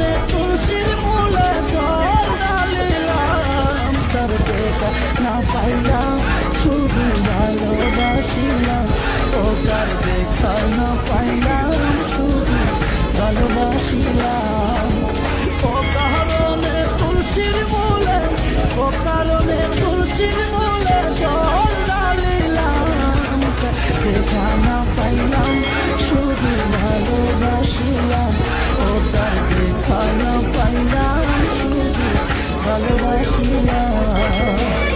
মনে তুলসীর মূলে ডালিলাম তার দেখা না পাইলাম, শুধু ভালোবাসিলাম। ও তার দেখা না পাইলাম, শুধু কারণে তুলসীর মূলে, ও কারণে তুলসীর 我需要。